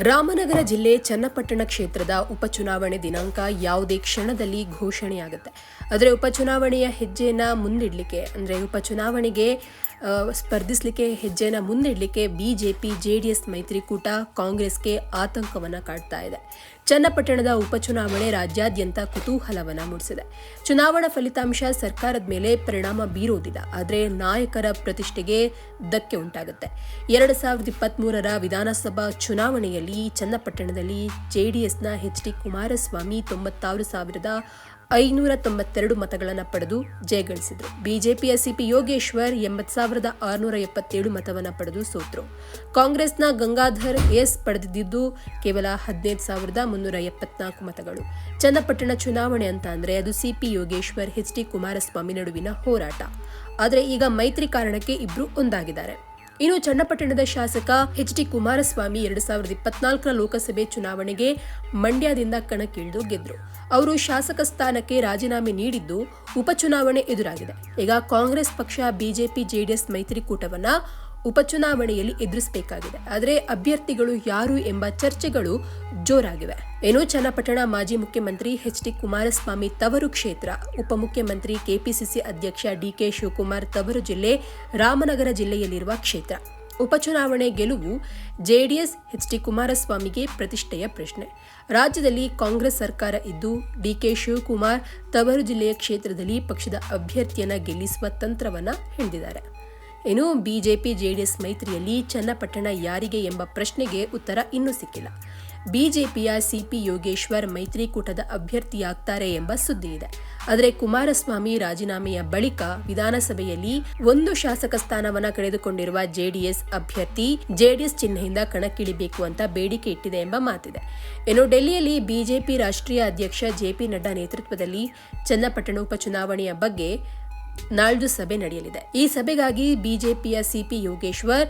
ರಾಮನಗರ ಜಿಲ್ಲೆ ಚನ್ನಪಟ್ಟಣ ಕ್ಷೇತ್ರದ ಉಪಚುನಾವಣೆ ದಿನಾಂಕ ಯಾವುದೇ ಕ್ಷಣದಲ್ಲಿ ಘೋಷಣೆಯಾಗುತ್ತೆ. ಆದರೆ ಉಪಚುನಾವಣೆಯ ಹೆಜ್ಜೆಯನ್ನು ಮುಂದಿಡಲಿಕ್ಕೆ, ಅಂದರೆ ಉಪಚುನಾವಣೆಗೆ ಸ್ಪರ್ಧಿಸಲಿಕ್ಕೆ ಹೆಜ್ಜೆನ ಮುಂದಿಡಲಿಕ್ಕೆ ಬಿಜೆಪಿ, ಜೆಡಿಎಸ್ ಮೈತ್ರಿಕೂಟ ಕಾಂಗ್ರೆಸ್ಗೆ ಆತಂಕವನ್ನು ಕಾಡ್ತಾ ಇದೆ. ಚನ್ನಪಟ್ಟಣದ ಉಪಚುನಾವಣೆ ರಾಜ್ಯಾದ್ಯಂತ ಕುತೂಹಲವನ್ನು ಮೂಡಿಸಿದೆ. ಚುನಾವಣಾ ಫಲಿತಾಂಶ ಸರ್ಕಾರದ ಮೇಲೆ ಪರಿಣಾಮ ಬೀರೋದಿಲ್ಲ ಆದರೆ ನಾಯಕರ ಪ್ರತಿಷ್ಠೆಗೆ ಧಕ್ಕೆ ಉಂಟಾಗುತ್ತೆ. ಎರಡು ಸಾವಿರದ ಇಪ್ಪತ್ತ್ಮೂರರ ವಿಧಾನಸಭಾ ಚುನಾವಣೆಯಲ್ಲಿ ಚನ್ನಪಟ್ಟಣದಲ್ಲಿ ಜೆಡಿಎಸ್ನ ಎಚ್ ಡಿ ಕುಮಾರಸ್ವಾಮಿ ತೊಂಬತ್ತಾರು ಸಾವಿರದ ಐನೂರ ತೊಂಬತ್ತೆರಡು ಮತಗಳನ್ನು ಪಡೆದು ಜಯಗಳಿಸಿದರು ಬಿಜೆಪಿಯ ಸಿಪಿ ಯೋಗೇಶ್ವರ್ ಎಂಬತ್ತು ಸಾವಿರದ ಆರುನೂರ ಎಪ್ಪತ್ತೇಳು ಮತವನ್ನು ಪಡೆದು ಸೋತರು. ಕಾಂಗ್ರೆಸ್ನ ಗಂಗಾಧರ್ ಎಸ್ ಪಡೆದಿದ್ದು ಕೇವಲ ಹದಿನೈದು ಸಾವಿರದ ಮುನ್ನೂರ ಎಪ್ಪತ್ನಾಲ್ಕು ಮತಗಳು. ಚನ್ನಪಟ್ಟಣ ಚುನಾವಣೆ ಅಂತ ಅಂದರೆ ಅದು CP Yogeshwar, H D Kumaraswamy ನಡುವಿನ ಹೋರಾಟ. ಆದರೆ ಈಗ ಮೈತ್ರಿ ಕಾರಣಕ್ಕೆ ಇಬ್ಬರು ಒಂದಾಗಿದ್ದಾರೆ. ಇನ್ನು ಚನ್ನಪಟ್ಟಣದ ಶಾಸಕ ಎಚ್ ಡಿ ಕುಮಾರಸ್ವಾಮಿ ಎರಡು ಸಾವಿರದ ಇಪ್ಪತ್ನಾಲ್ಕರ ಲೋಕಸಭೆ ಚುನಾವಣೆಗೆ ಮಂಡ್ಯದಿಂದ ಕಣಕ್ಕಿಳಿದು ಗೆದ್ರು. ಅವರು ಶಾಸಕ ಸ್ಥಾನಕ್ಕೆ ರಾಜೀನಾಮೆ ನೀಡಿದ್ದು ಉಪಚುನಾವಣೆ ಎದುರಾಗಿದೆ. ಈಗ ಕಾಂಗ್ರೆಸ್ ಪಕ್ಷ, ಬಿಜೆಪಿ, ಜೆಡಿಎಸ್ ಮೈತ್ರಿಕೂಟವನ್ನ ಉಪಚುನಾವಣೆಯಲ್ಲಿ ಎದುರಿಸಬೇಕಾಗಿದೆ. ಆದರೆ ಅಭ್ಯರ್ಥಿಗಳು ಯಾರು ಎಂಬ ಚರ್ಚೆಗಳು ಜೋರಾಗಿವೆ. ಏನು ಚನ್ನಪಟ್ಟಣ ಮಾಜಿ ಮುಖ್ಯಮಂತ್ರಿ ಎಚ್ ಡಿ ಕುಮಾರಸ್ವಾಮಿ ತವರು ಕ್ಷೇತ್ರ, ಉಪಮುಖ್ಯಮಂತ್ರಿ ಕೆಪಿಸಿಸಿ ಅಧ್ಯಕ್ಷ ಡಿಕೆ ಶಿವಕುಮಾರ್ ತವರು ಜಿಲ್ಲೆ, ರಾಮನಗರ ಜಿಲ್ಲೆಯಲ್ಲಿರುವ ಕ್ಷೇತ್ರ. ಉಪಚುನಾವಣೆ ಗೆಲುವು ಜೆಡಿಎಸ್ ಎಚ್ ಡಿ ಕುಮಾರಸ್ವಾಮಿಗೆ ಪ್ರತಿಷ್ಠೆಯ ಪ್ರಶ್ನೆ. ರಾಜ್ಯದಲ್ಲಿ ಕಾಂಗ್ರೆಸ್ ಸರ್ಕಾರ ಇದ್ದು ಡಿಕೆ ಶಿವಕುಮಾರ್ ತವರು ಜಿಲ್ಲೆಯ ಕ್ಷೇತ್ರದಲ್ಲಿ ಪಕ್ಷದ ಅಭ್ಯರ್ಥಿಯನ್ನ ಗೆಲ್ಲಿಸುವ ತಂತ್ರವನ್ನ ಹಿಡಿದಿದ್ದಾರೆ ಇನ್ನು ಬಿಜೆಪಿ, ಜೆಡಿಎಸ್ ಮೈತ್ರಿಯಲ್ಲಿ ಚನ್ನಪಟ್ಟಣ ಯಾರಿಗೆ ಎಂಬ ಪ್ರಶ್ನೆಗೆ ಉತ್ತರ ಇನ್ನೂ ಸಿಕ್ಕಿಲ್ಲ. ಬಿಜೆಪಿಯ ಸಿಪಿ ಯೋಗೇಶ್ವರ್ ಮೈತ್ರಿಕೂಟದ ಅಭ್ಯರ್ಥಿಯಾಗ್ತಾರೆ ಎಂಬ ಸುದ್ದಿ ಇದೆ ಆದರೆ ಕುಮಾರಸ್ವಾಮಿ ರಾಜೀನಾಮೆಯ ಬಳಿಕ ವಿಧಾನಸಭೆಯಲ್ಲಿ ಒಂದು ಶಾಸಕ ಸ್ಥಾನವನ್ನ ಕಳೆದುಕೊಂಡಿರುವ ಜೆಡಿಎಸ್ ಅಭ್ಯರ್ಥಿ ಜೆಡಿಎಸ್ ಚಿಹ್ನೆಯಿಂದ ಕಣಕ್ಕಿಳಿಬೇಕು ಅಂತ ಬೇಡಿಕೆ ಇಟ್ಟಿದೆ ಎಂಬ ಮಾತಿದೆ. ಇನ್ನು ಡೆಲ್ಲಿಯಲ್ಲಿ ಬಿಜೆಪಿ ರಾಷ್ಟ್ರೀಯ ಅಧ್ಯಕ್ಷ ಜೆಪಿ ನಡ್ಡಾ ನೇತೃತ್ವದಲ್ಲಿ ಚನ್ನಪಟ್ಟಣ ಉಪಚುನಾವಣೆಯ ಬಗ್ಗೆ ನಾಳ್ದು ಸಭೆ ನಡೆಯಲಿದೆ. ಈ ಸಭೆಗಾಗಿ ಬಿಜೆಪಿಯ ಸಿಪಿ ಯೋಗೇಶ್ವರ್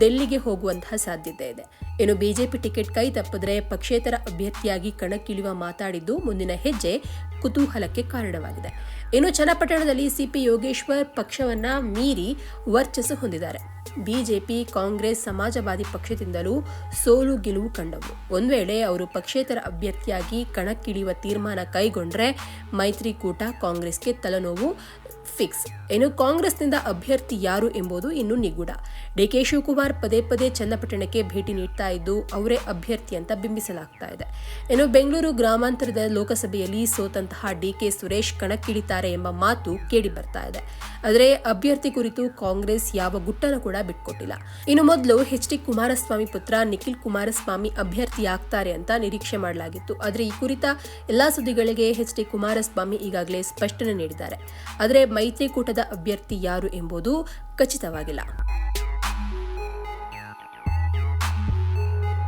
ಡೆಲ್ಲಿಗೆ ಹೋಗುವಂತಹ ಸಾಧ್ಯತೆ ಇದೆ. ಇನ್ನು ಬಿಜೆಪಿ ಟಿಕೆಟ್ ಕೈ ತಪ್ಪಿದ್ರೆ ಪಕ್ಷೇತರ ಅಭ್ಯರ್ಥಿಯಾಗಿ ಕಣಕ್ಕಿಳಿಯುವ ಮಾತಾಡಿದ್ದು ಮುಂದಿನ ಹೆಜ್ಜೆ ಕುತೂಹಲಕ್ಕೆ ಕಾರಣವಾಗಿದೆ. ಇನ್ನು ಚನ್ನಪಟ್ಟಣದಲ್ಲಿ ಸಿಪಿ ಯೋಗೇಶ್ವರ್ ಪಕ್ಷವನ್ನ ಮೀರಿ ವರ್ಚಸ್ಸು ಹೊಂದಿದ್ದಾರೆ. ಬಿಜೆಪಿ, ಕಾಂಗ್ರೆಸ್ ಸಮಾಜವಾದಿ ಪಕ್ಷದಿಂದಲೂ ಸೋಲು ಗೆಲುವು ಕಂಡವು. ಒಂದು ವೇಳೆ ಅವರು ಪಕ್ಷೇತರ ಅಭ್ಯರ್ಥಿಯಾಗಿ ಕಣಕ್ಕಿಳಿಯುವ ತೀರ್ಮಾನ ಕೈಗೊಂಡ್ರೆ ಮೈತ್ರಿಕೂಟ ಕಾಂಗ್ರೆಸ್ಗೆ ತಲೆನೋವು ಫಿಕ್ಸ್. ಏನು ಕಾಂಗ್ರೆಸ್ನಿಂದ ಅಭ್ಯರ್ಥಿ ಯಾರು ಎಂಬುದು ಇನ್ನು ನಿಗೂಢ. ಡಿಕೆ ಶಿವಕುಮಾರ್ ಪದೇ ಪದೇ ಚನ್ನಪಟ್ಟಣಕ್ಕೆ ಭೇಟಿ ನೀಡ್ತಾ ಇದ್ದು, ಅವರೇ ಅಭ್ಯರ್ಥಿ ಅಂತ ಬಿಂಬಿಸಲಾಗ್ತಾ ಇದೆ. ಏನು ಬೆಂಗಳೂರು ಗ್ರಾಮಾಂತರದ ಲೋಕಸಭೆಯಲ್ಲಿ ಸೋತಂತಹ ಡಿಕೆ ಸುರೇಶ್ ಕಣಕ್ಕಿಳಿತಾರೆ ಎಂಬ ಮಾತು ಕೇಳಿ ಬರ್ತಾ ಇದೆ. ಆದರೆ ಅಭ್ಯರ್ಥಿ ಕುರಿತು ಕಾಂಗ್ರೆಸ್ ಯಾವ ಗುಟ್ಟನ ಕೂಡ ಬಿಟ್ಕೊಟ್ಟಿಲ್ಲ. ಇನ್ನು ಮೊದಲು ಎಚ್. ಡಿ. ಕುಮಾರಸ್ವಾಮಿ ಪುತ್ರ ನಿಖಿಲ್ ಕುಮಾರಸ್ವಾಮಿ ಅಭ್ಯರ್ಥಿಯಾಗ್ತಾರೆ ಅಂತ ನಿರೀಕ್ಷೆ ಮಾಡಲಾಗಿತ್ತು. ಆದರೆ ಈ ಕುರಿತ ಎಲ್ಲಾ ಸುದ್ದಿಗಳಿಗೆ ಎಚ್. ಡಿ. ಕುಮಾರಸ್ವಾಮಿ ಈಗಾಗಲೇ ಸ್ಪಷ್ಟನೆ ನೀಡಿದ್ದಾರೆ. ಆದರೆ ಮೈತ್ರಿಕೂಟದ ಅಭ್ಯರ್ಥಿ ಯಾರು ಎಂಬುದು ಖಚಿತವಾಗಿಲ್ಲ.